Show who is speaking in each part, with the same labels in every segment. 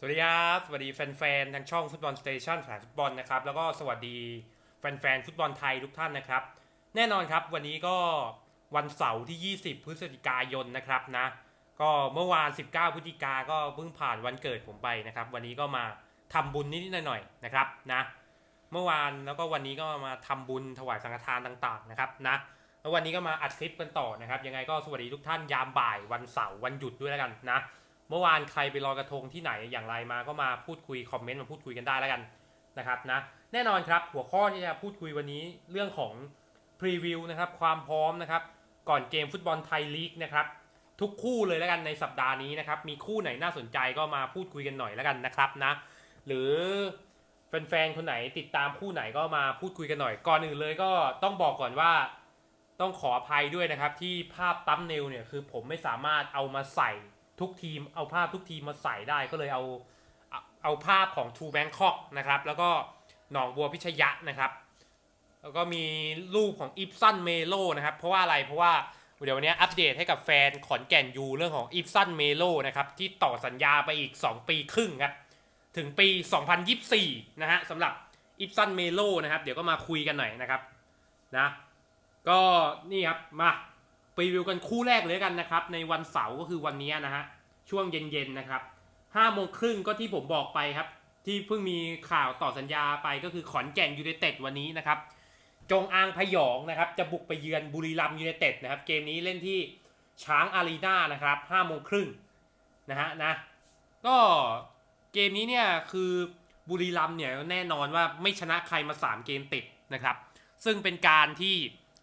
Speaker 1: สวัสดีครับ สวัสดีแฟนๆ ทางช่องฟุตบอลสเตชันสายฟุตบอลนะครับ แล้วก็สวัสดีแฟนๆ ฟุตบอลไทยทุกท่านนะครับ แน่นอนครับวันนี้ก็วันเสาร์ที่ 20 พฤศจิกายนนะครับนะ ก็เมื่อวาน 19 พฤศจิกาก็เพิ่งผ่านวันเกิดผมไปนะครับ วันนี้ก็มาทำบุญนิดๆหน่อยๆนะครับนะ เมื่อวานแล้วก็วันนี้ก็มาทำบุญถวายสังฆทานต่างๆนะครับนะ แล้ววันนี้ก็มาอัดคลิปกันต่อนะครับ ยังไงก็สวัสดีทุกท่านยามบ่ายวันเสาร์วันหยุดด้วยแล้วกันนะ เมื่อวานใครไปลอยกระทงที่ไหนอย่างไรมาก็มาพูดคุยคอมเมนต์มาพูดคุยกันได้แล้วกันนะครับนะแน่นอนครับหัวข้อที่จะพูดคุยวันนี้เรื่องของพรีวิวนะครับความพร้อมนะครับก่อนเกมฟุตบอลไทยลีกนะครับทุกคู่เลยแล้วกันในสัปดาห์นี้นะครับมีคู่ไหนน่าสนใจก็มาพูดคุยกันหน่อยแล้วกันนะครับนะหรือแฟนๆคนไหนติดตามคู่ไหนก็มาพูดคุยกันหน่อย ก่อนอื่นเลยก็ต้องบอกก่อนว่าต้องขออภัยด้วยนะครับที่ภาพตั้มเนลเนี่ยคือผมไม่สามารถเอามาใส่ ทุกทีมเอาภาพทุกทีมมาใส่ได้ก็เลยเอาเอาภาพของทูแบงคอกนะครับ แล้วก็หนองบัวพิชยะนะครับ แล้วก็มีรูปของอิฟซันเมโลนะครับ เพราะว่าอะไรเพราะว่าเดี๋ยววันนี้อัปเดตให้กับแฟนขอนแก่นยูเรื่องของอิฟซันเมโลนะครับ ที่ต่อสัญญาไปอีก 2 ปีครึ่งครับ ถึงปี 2024 นะฮะสำหรับอิฟซันเมโลนะครับ เดี๋ยวก็มาคุยกันหน่อยนะครับนะก็นี่ครับมา รีวิวกันคู่แรกเลยกันนะครับ ในวันเสาร์ก็คือวันนี้นะฮะช่วงเย็นๆนะครับห้าโมงครึ่งก็ที่ผมบอกไปครับ ที่เพิ่งมีข่าวต่อสัญญาไปก็คือขอนแก่นยูไนเต็ดวันนี้นะครับ จงอางพยองนะครับจะบุกไปเยือนบุรีรัมยูไนเต็ดนะครับ เกมนี้เล่นที่ช้างอารีนานะครับห้าโมงครึ่งนะฮะนะก็เกมนี้เนี่ยคือบุรีรัมเนี่ยแน่นอนว่าไม่ชนะใครมา 3 เกมติดนะครับ ซึ่งเป็นการที่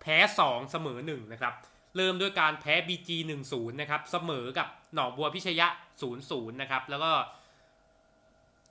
Speaker 1: แพ้ 2 เสมอ1นะครับ เริ่มด้วยการแพ้ BG 1-0นะครับเสมอกับหนองบัวพิชยะ 0-0นะครับแล้วก็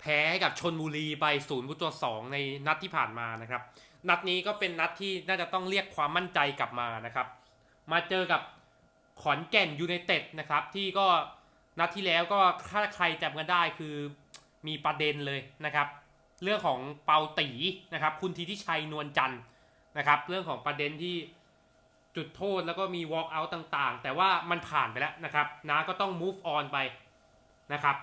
Speaker 1: แพ้ให้กับชนบุรีไป0ประตู2ในนัดที่ผ่านมานะครับ นัดนี้ก็เป็นนัดที่น่าจะต้องเรียกความมั่นใจกลับมานะครับ มาเจอกับขอนแก่นยูไนเต็ดนะครับ ที่ก็นัดที่แล้วก็ถ้าใครจำกันได้คือมีประเด็นเลยนะครับ เรื่องของเปาตีนะครับ คุณทีทิชัยนวลจันทร์นะครับ เรื่องของประเด็นที่ จุดโทษแล้วก็มี walk out ต่างๆ แต่ว่ามันผ่านไปแล้วนะครับนาก็ต้อง move on ไปนะครับ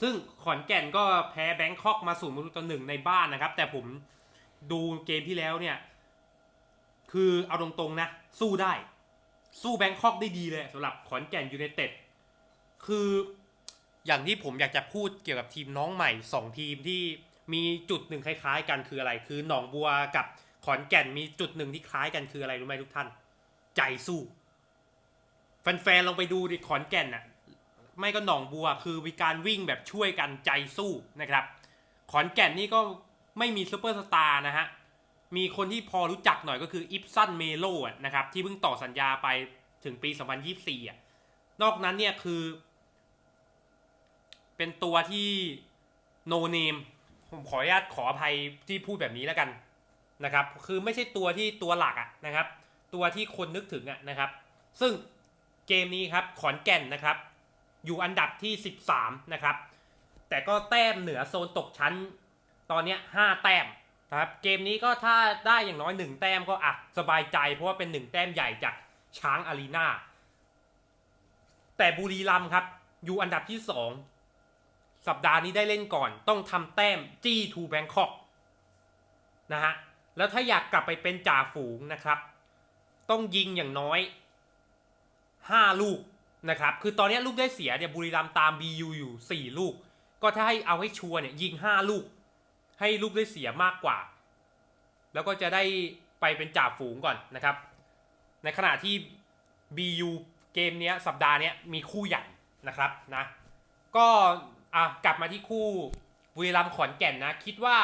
Speaker 1: ซึ่งขอนแก่นก็แพ้แบงคอกมาศูนย์ประตูต่อหนึ่งในบ้านนะครับ แต่ผมดูเกมที่แล้วเนี่ย คือเอาตรงๆนะ สู้ได้ สู้แบงคอกได้ดีเลยสำหรับขอนแก่นยูไนเต็ดคืออย่างที่ผมอยากจะพูดเกี่ยวกับทีมน้องใหม่ 2 ทีมที่มีจุดหนึ่งคล้ายๆ กันคืออะไร คือหนองบัวกับ ขอนแก่นมีจุดหนึ่งที่คล้ายกันคืออะไรรู้ไหมทุกท่าน ใจสู้ แฟนๆลองไปดูดิขอนแก่นน่ะไม่ก็หนองบัวคือมีการวิ่งแบบช่วยกันใจสู้นะครับ ขอนแก่นนี่ก็ไม่มีซูเปอร์สตาร์นะฮะ มีคนที่พอรู้จักหน่อยก็คืออิฟซันเมโลนะครับที่เพิ่งต่อสัญญาไปถึงปี 2024อะนอกนั้นเนี่ยคือ เป็นตัวที่โนเนมผมขออนุญาตขออภัยที่พูดแบบนี้แล้วกัน นะครับ คือไม่ใช่ตัวที่ตัวหลักอะนะครับ ตัวที่คนนึกถึงอะนะครับ ซึ่งเกมนี้ครับขอนแก่นนะครับ อยู่อันดับที่ 13 นะครับ แต่ก็แต้มเหนือโซนตกชั้น ตอนเนี้ย5แต้มนะครับ เกมนี้ก็ถ้าได้อย่างน้อย 1 แต้มก็อะสบายใจ เพราะว่าเป็น 1 แต้มใหญ่จากช้างอารีนาแต่บุรีรัมย์ครับ อยู่อันดับที่ 2 สัปดาห์นี้ได้เล่นก่อน ต้องทำแต้มจี้ทูแบงคอกนะฮะ แล้วถ้าอยากกลับไปเป็นจ่าฝูงนะครับ ต้องยิงอย่างน้อย 5 ลูกนะครับ คือตอนนี้ลูกได้เสียเนี่ยบุรีรัมตาม BU อยู่ 4 ลูก ก็ถ้าให้เอาให้ชัวร์เนี่ยยิง 5 ลูก ให้ลูกได้เสียมากกว่า แล้วก็จะได้ไปเป็นจ่าฝูงก่อนนะครับ ในขณะที่ BU เกมเนี้ยสัปดาห์เนี้ยมีคู่ใหญ่นะครับนะ ก็อะกลับมาที่คู่บุรีรัมขอนแก่นนะ คิดว่า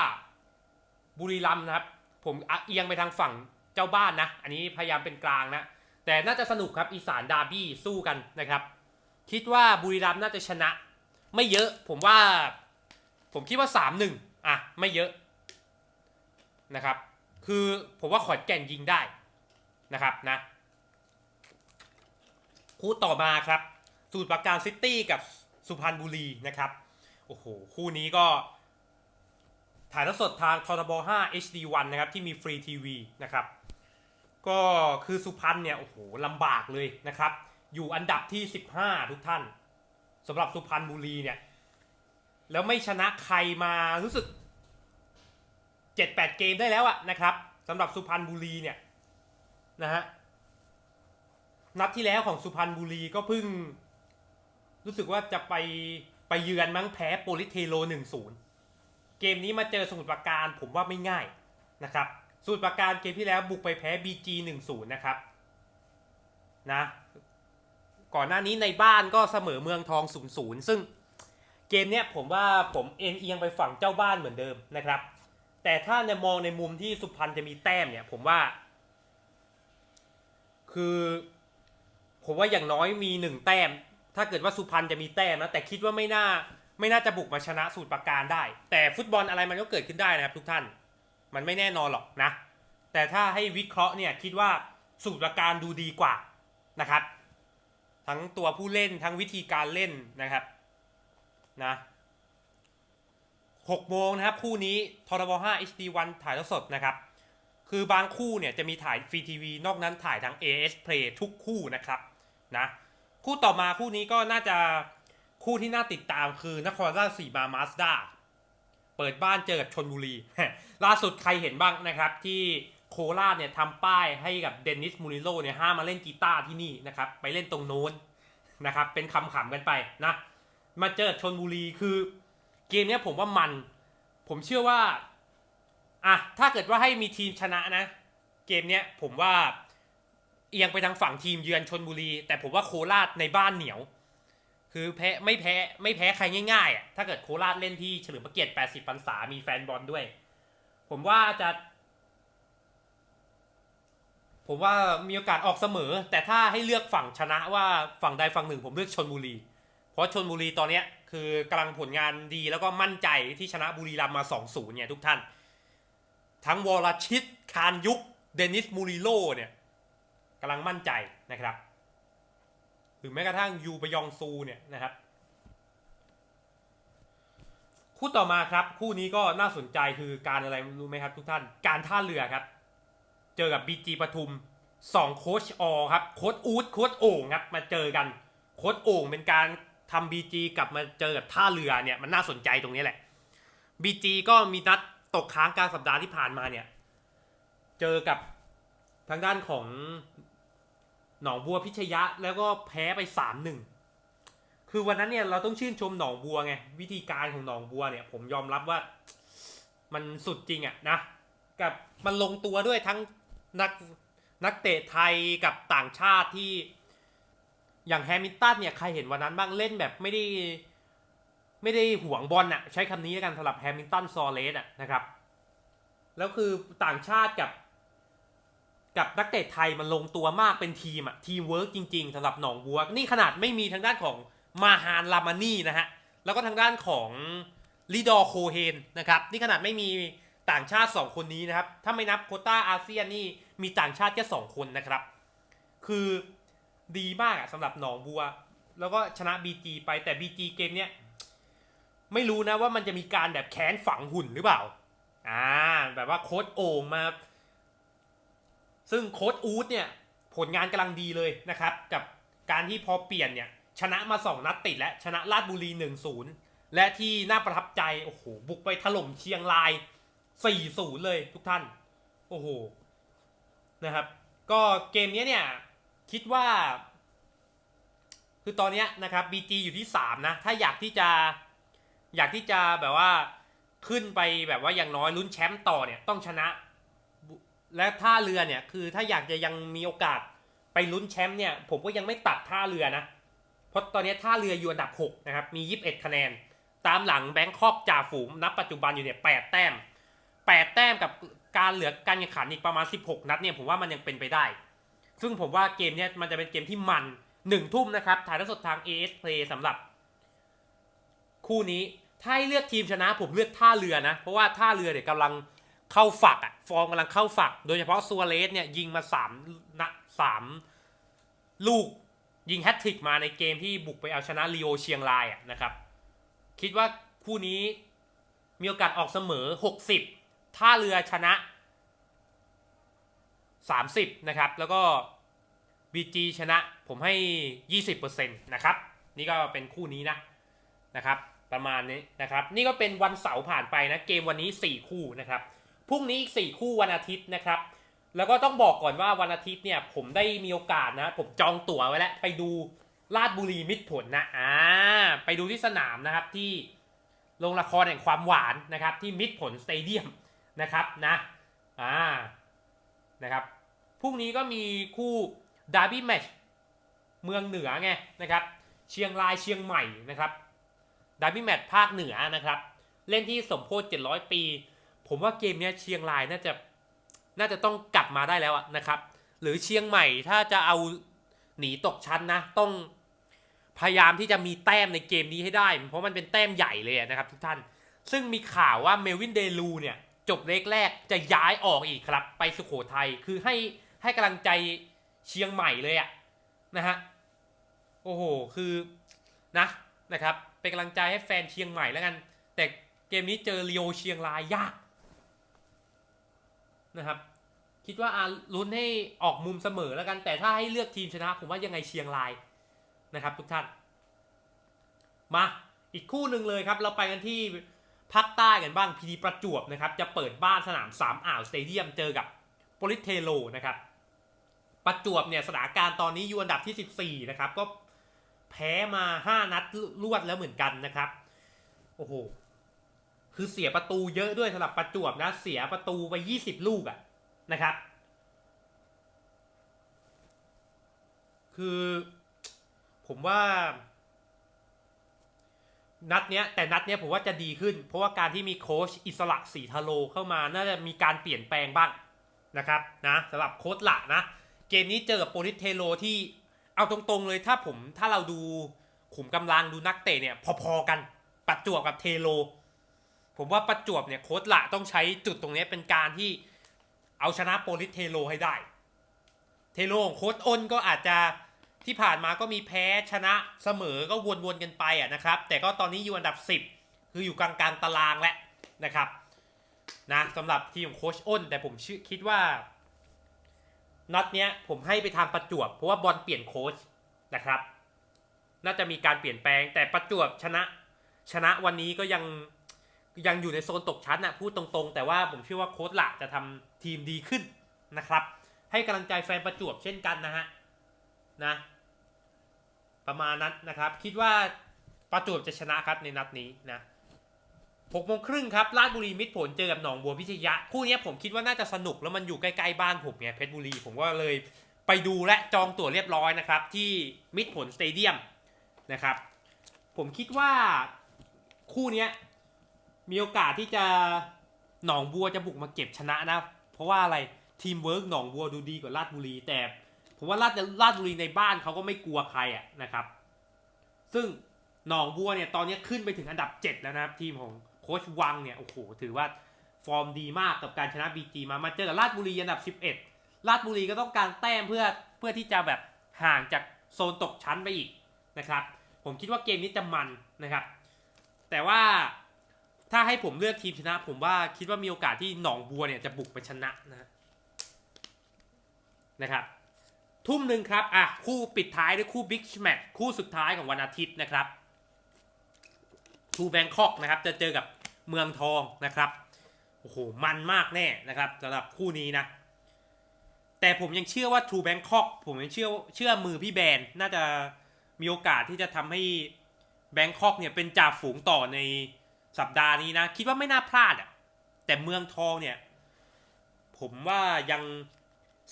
Speaker 1: บุรีรัมนะครับ ผมเอียงไปทางฝั่งเจ้าบ้านนะ อันนี้พยายามเป็นกลางนะ แต่น่าจะสนุกครับอีสานดาร์บี้สู้กันนะครับ คิดว่าบุรีรัมย์น่าจะชนะ ไม่เยอะ ผมว่า ผมคิดว่าสามหนึ่งอะไม่เยอะนะครับ คือผมว่าขอนแก่นยิงได้นะครับนะคู่ต่อมาครับ สูตรประการซิตี้กับสุพรรณบุรีนะครับ โอ้โห คู่นี้ก็ ถ่ายทอดสดทางททบ5 HD1 นะครับที่มีฟรีทีวีนะครับก็คือสุพรรณเนี่ยโอ้โหลำบากเลยนะครับ อยู่อันดับที่ 15 ทุกท่านสำหรับสุพรรณบุรีเนี่ยแล้วไม่ชนะใครมารู้สึกเจ็ดแปดเกมได้แล้วอะนะครับสำหรับสุพรรณบุรีเนี่ยนะฮะนัดที่แล้วของสุพรรณบุรีก็เพิ่ง รู้สึกว่าจะไปไปเยือนมั้งแพ้โปลิเทโลหนึ่งศูนย์ เกมนี้มาเจอสมุทรปราการผมว่าไม่ง่ายนะครับสมุทรปราการเกมที่แล้วบุกไปแพ้ BG หนึ่งศูนย์นะครับนะก่อนหน้านี้ในบ้านก็เสมอเมืองทองศูนย์ศูนย์ซึ่งเกมเนี้ยผมว่าผมเอ็นเอียงไปฝั่งเจ้าบ้านเหมือนเดิมนะครับ แต่ถ้าในมองในมุมที่สุพรรณจะมีแต้มเนี่ยผมว่า คือผมว่าอย่างน้อยมีหนึ่งแต้ม ถ้าเกิดว่าสุพรรณจะมีแต้มนะแต่คิดว่าไม่น่า ไม่น่าจะบุกมาชนะสูตรประการได้ แต่ฟุตบอลอะไรมันก็เกิดขึ้นได้นะครับทุกท่าน มันไม่แน่นอนหรอกนะ แต่ถ้าให้วิเคราะห์เนี่ยคิดว่าสูตรประการดูดีกว่านะครับ ทั้งตัวผู้เล่นทั้งวิธีการเล่นนะครับนะหกโมงนะครับคู่นี้ทรบ5 HD1 ถ่ายทอดสดนะครับ คือบางคู่เนี่ยจะมีถ่ายฟรีทีวีนอกนั้นถ่ายทาง AS Play ทุกคู่นะครับนะคู่ต่อมาคู่นี้ก็น่าจะ คู่ที่น่าติดตามคือนครราชสีมามาสด้าเปิดบ้านเจอกับชนบุรี ล่าสุดใครเห็นบ้างนะครับ ที่โคราชเนี่ยทำป้ายให้กับเดนิสมูริโลเนี่ยห้ามมาเล่นกีตาร์ที่นี่นะครับ ไปเล่นตรงโน้นนะครับ เป็นคำขำกันไปนะ มาเจอชนบุรีคือเกมเนี้ยผมว่ามัน ผมเชื่อว่าอะถ้าเกิดว่าให้มีทีมชนะนะ เกมเนี้ยผมว่าเอียงไปทางฝั่งทีมเยือนชนบุรี แต่ผมว่าโคราชในบ้านเหนียว คือแพ้ไม่แพ้ไม่แพ้ใครง่ายๆอะถ้าเกิดโคราชเล่นที่เฉลิมพระเกียรติ 80พรรษา มีแฟนบอลด้วย ผมว่าจะ ผมว่ามีโอกาสออกเสมอ แต่ถ้าให้เลือกฝั่งชนะว่าฝั่งใดฝั่งหนึ่ง ผมเลือกชนบุรี เพราะชนบุรีตอนเนี้ยคือกำลังผลงานดีแล้วก็มั่นใจที่ชนะบุรีรัมย์มา 2-0 เนี่ยทุกท่าน ทั้งวอลชิต คารยุก เดนิสมูริโลเนี่ยกำลังมั่นใจนะครับ หรือแม้กระทั่งยูบยองซูเนี่ยนะครับ คู่ต่อมาครับ คู่นี้ก็น่าสนใจคือการอะไรรู้ไหมครับทุกท่านการท่าเรือครับ เจอกับบีจีปทุมสองโคชอครับโคชอูดโคชโอ่งครับมาเจอกันโคชโอ่งเป็นการทำบีจีกลับมาเจอกับท่าเรือเนี่ยมันน่าสนใจตรงนี้แหละบีจีก็มีนัดตกค้างกลารสัปดาห์ที่ผ่านมาเนี่ย เจอกับทางด้านของ หนองบัวพิชยะแล้วก็แพ้ไปสามหนึ่งคือวันนั้นเนี่ยเราต้องชื่นชมหนองบัวไงวิธีการของหนองบัวเนี่ย ผมยอมรับว่า มันสุดจริงอะนะกับมันลงตัวด้วยทั้งนักนักเตะไทยกับต่างชาติที่ อย่างแฮมิลตันเนี่ยใครเห็นวันนั้นบ้างเล่นแบบไม่ได้ ไม่ได้หวงบอลอะใช้คำนี้แล้วกันสำหรับแฮมิลตันซอเลสอะนะครับ แล้วคือต่างชาติกับ กับนักเตะไทยมันลงตัวมากเป็นทีมอะทีมเวิร์กจริงๆสำหรับหนองบัวนี่ขนาดไม่มีทางด้านของมาฮานลามานี่นะฮะแล้วก็ทางด้านของลิดอโคเฮนนะครับนี่ขนาดไม่มีต่างชาติ 2 คนนี้นะครับ ถ้าไม่นับโคต้าอาเซียนนี่มีต่างชาติแค่2คนนะครับ คือดีมากอะสำหรับหนองบัว แล้วก็ชนะ BG ไปแต่ BG เกมเนี้ยไม่รู้นะว่ามันจะมีการแบบแค้นฝังหุ่นหรือเปล่าอ่าแบบว่าโค้ดโอ่งมา ซึ่งโค้ดอูดเนี่ยผลงานกำลังดีเลยนะครับ กับการที่พอเปลี่ยนเนี่ยชนะมา 2 นัดติดแล้วชนะราชบุรี 1-0 และที่น่าประทับใจ โอ้โห บุกไปถล่มเชียงราย 4-0 เลยทุกท่าน โอ้โห นะครับ ก็เกมนี้เนี่ย คิดว่า คือตอนนี้นะครับ BG อยู่ที่ 3 นะ ถ้าอยากที่จะอยากที่จะแบบว่าขึ้นไปแบบว่าอย่างน้อยลุ้นแชมป์ต่อเนี่ยต้องชนะ และท่าเรือเนี่ยคือถ้าอยากจะยังมีโอกาสไปลุ้นแชมป์เนี่ยผมก็ยังไม่ตัดท่าเรือนะ เพราะตอนนี้ท่าเรืออยู่อันดับ 6 นะครับ มี 21 คะแนน ตามหลังแบงคอกจ่าฝูงนับปัจจุบันอยู่เนี่ย 8 แต้ม 8 แต้มกับการเหลือการแข่งขันอีกประมาณ 16 นัดเนี่ยผมว่ามันยังเป็นไปได้ ซึ่งผมว่าเกมเนี้ยมันจะเป็นเกมที่มันหนึ่งทุ่มนะครับถ่ายทอดสดทาง AS Play สำหรับ คู่นี้ถ้าให้เลือกทีมชนะผมเลือกท่าเรือนะ เพราะว่าท่าเรือเนี่ยกำลัง เข้าฝักอะฟอร์มกำลังเข้าฝัก โดยเฉพาะซัวเรสเนี่ยยิงมา3นะสามลูกยิงแฮตทริกมาในเกมที่บุกไปเอาชนะลีโอเชียงรายอะนะครับ คิดว่าคู่นี้มีโอกาสออกเสมอ 60 ท่าเรือชนะ 30 นะครับ แล้วก็ BG ชนะผมให้ 20%นะครับ นี่ก็เป็นคู่นี้นะนะครับ ประมาณนี้นะครับ นี่ก็เป็นวันเสาร์ผ่านไปนะ เกมวันนี้ 4 คู่นะครับ พรุ่งนี้อีก 4 คู่วันอาทิตย์นะครับ แล้วก็ต้องบอกก่อนว่าวันอาทิตย์เนี่ยผมได้มีโอกาสนะ ผมจองตั๋วไว้แล้วไปดูลาดบุรีมิตรผลนะอ่าไปดูที่สนามนะครับที่โรงละครแห่งความหวานนะครับที่มิตรผลสเตเดียมนะครับนะอ่านะครับพรุ่งนี้ก็มีคู่ดาร์บี้แมชเมืองเหนือไงนะครับเชียงรายเชียงใหม่นะครับดาร์บี้แมชภาคเหนือนะครับ เล่นที่สมโพธิ700 ปี ผมว่าเกมนี้เชียงรายน่าจะน่าจะต้องกลับมาได้แล้วนะครับ หรือเชียงใหม่ถ้าจะเอาหนีตกชั้นนะ ต้องพยายามที่จะมีแต้มในเกมนี้ให้ได้ เพราะมันเป็นแต้มใหญ่เลยนะครับทุกท่าน ซึ่งมีข่าวว่าเมลวินเดลูเนี่ยจบเลกแรกจะย้ายออกอีกครับ ไปสุโขทัยคือให้ให้กำลังใจเชียงใหม่เลยอะนะฮะโอ้โหคือนะนะครับเป็นกำลังใจให้แฟนเชียงใหม่แล้วกัน แต่เกมนี้เจอเรียวเชียงรายยาก นะครับ คิดว่าอาลุ้นให้ออกมุมเสมอแล้วกัน แต่ถ้าให้เลือกทีมชนะ ผมว่ายังไงเชียงรายนะครับทุกท่าน มาอีกคู่หนึ่งเลยครับ เราไปกันที่ภาคใต้กันบ้างพีดีประจวบนะครับ จะเปิดบ้านสนามสามอ่าวสเตเดียมเจอกับโปลิเทโลนะครับ ประจวบเนี่ยสถานการณ์ตอนนี้อยู่อันดับที่ 14 นะครับ ก็แพ้มา 5 นัดรวดแล้วเหมือนกันนะครับ โอ้โห คือเสียประตูเยอะด้วยสำหรับประจวบนะ เสียประตูไป 20 ลูกอะนะครับ คือผมว่า นัดเนี้ย แต่นัดเนี้ยผมว่าจะดีขึ้น เพราะว่าการที่มีโค้ชอิสระสีทาโลเข้ามาน่าจะมีการเปลี่ยนแปลงบ้างนะครับนะสำหรับโค้ชหละนะ เกมนี้เจอกับโปลิสเทโลที่เอาตรงๆเลยถ้าผมถ้าเราดูขุมกำลังดูนักเตะเนี่ย พอๆกันประจวบกับเทโล ผมว่าประจวบเนี่ยโค้ชละต้องใช้จุดตรงนี้เป็นการที่เอาชนะโปลิสเทโลให้ได้ เทโลของโค้ชอ้นก็อาจจะที่ผ่านมาก็มีแพ้ชนะเสมอก็วนๆกันไปอะนะครับ แต่ก็ตอนนี้อยู่อันดับ 10 คืออยู่กลางๆตารางแล้วนะครับนะสำหรับทีมของโค้ชอ้น แต่ผมชื่อคิดว่านัดเนี้ยผมให้ไปทางประจวบ เพราะว่าบอลเปลี่ยนโค้ชนะครับ น่าจะมีการเปลี่ยนแปลงแต่ประจวบชนะชนะวันนี้ก็ยัง ยังอยู่ในโซนตกชั้นนะพูดตรงๆ แต่ว่าผมเชื่อว่าโค้ชหลักจะทำทีมดีขึ้นนะครับ ให้กำลังใจแฟนประจวบเช่นกันนะฮะนะประมาณนั้นนะครับ คิดว่าประจวบจะชนะครับในนัดนี้นะหกโมงครึ่งครับราชบุรีมิตรผลเจอกับหนองบัวพิชยะ คู่นี้ผมคิดว่าน่าจะสนุกแล้วมันอยู่ใกล้ๆบ้านผมไงเพชรบุรี ผมก็เลยไปดูและจองตั๋วเรียบร้อยนะครับ ที่มิตรผลสเตเดียมนะครับ ผมคิดว่าคู่นี้ มีโอกาสที่จะหนองบัวจะบุกมาเก็บชนะนะ เพราะว่าอะไรทีมเวิร์กหนองบัวดูดีกว่าราชบุรี แต่ผมว่าราชราชบุรีในบ้านเขาก็ไม่กลัวใครอะนะครับ ซึ่งหนองบัวเนี่ยตอนนี้ขึ้นไปถึงอันดับ 7 แล้วนะครับทีมของโค้ชวังเนี่ยโอ้โหถือว่าฟอร์มดีมากกับการชนะบีจีมามาเจอกับราชบุรีอันดับ 11 ราชบุรีก็ต้องการแต้มเพื่อเพื่อที่จะแบบห่างจากโซนตกชั้นไปอีกนะครับ ผมคิดว่าเกมนี้จะมันนะครับ แต่ว่า ถ้าให้ผมเลือกทีมชนะ ผมว่าคิดว่ามีโอกาสที่หนองบัวเนี่ยจะบุกไปชนะนะนะครับทุ่มหนึ่งครับอะคู่ปิดท้ายด้วยคู่บิ๊กแมตช์คู่สุดท้ายของวันอาทิตย์นะครับทูแบงคอกนะครับจะเจอกับเมืองทองนะครับโอ้โหมันมากแน่นะครับสำหรับคู่นี้นะ แต่ผมยังเชื่อว่า True Bangkok ผมยังเชื่อเชื่อมือพี่แบนน่าจะมีโอกาสที่จะทำให้แบงคอกเนี่ยเป็นจ่าฝูงต่อใน สัปดาห์นี้นะ คิดว่าไม่น่าพลาดอะ แต่เมืองทองเนี่ย ผมว่ายัง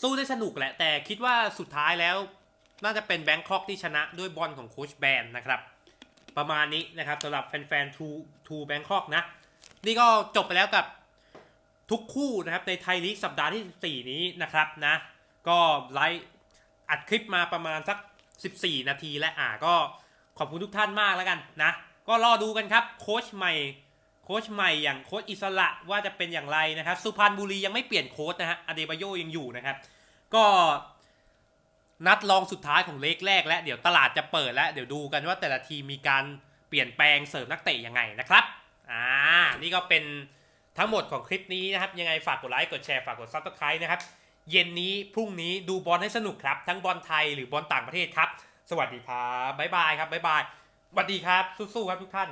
Speaker 1: สู้ได้สนุกแหละ แต่คิดว่าสุดท้ายแล้ว น่าจะเป็นแบงคอกที่ชนะด้วยบอลของโคชแบนนะครับ ประมาณนี้นะครับสำหรับแฟนๆ True True Bangkok นะ นี่ก็จบไปแล้วกับทุกคู่นะครับในไทยลีกสัปดาห์ที่ 4 นี้นะครับนะ ก็ไลฟ์อัดคลิปมาประมาณสัก 14 นาทีและอ่าก็ขอบคุณทุกท่านมากแล้วกันนะ ก็รอดูกันครับโค้ชใหม่โค้ชใหม่อย่างโค้ชอิสระว่าจะเป็นอย่างไรนะครับ สุพรรณบุรียังไม่เปลี่ยนโค้ชนะฮะอเดบาโยยังอยู่นะครับ ก็นัดลองสุดท้ายของเลกแรกแล้วเดี๋ยวตลาดจะเปิดแล้ว เดี๋ยวดูกันว่าแต่ละทีมมีการเปลี่ยนแปลงเสริมนักเตะยังไงนะครับอ่านี่ก็เป็นทั้งหมดของคลิปนี้นะครับ ยังไงฝากกดไลค์กดแชร์ฝากกดซับสไครต์นะครับ เย็นนี้พรุ่งนี้ดูบอลให้สนุกครับ ทั้งบอลไทยหรือบอลต่างประเทศครับ สวัสดีครับบ๊ายบายครับบ๊ายบาย สวัสดีครับสู้ๆครับทุกท่าน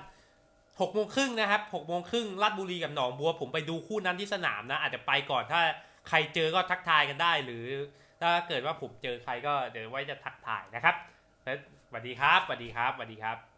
Speaker 1: หกโมงครึ่งนะครับหกโมงครึ่งลาดบุรีกับหนองบัว ผมไปดูคู่นั้นที่สนามนะ อาจจะไปก่อนถ้าใครเจอก็ทักทายกันได้ หรือถ้าเกิดว่าผมเจอใครก็เดี๋ยวไว้จะทักทายนะครับสวัสดีครับสวัสดีครับสวัสดีครับ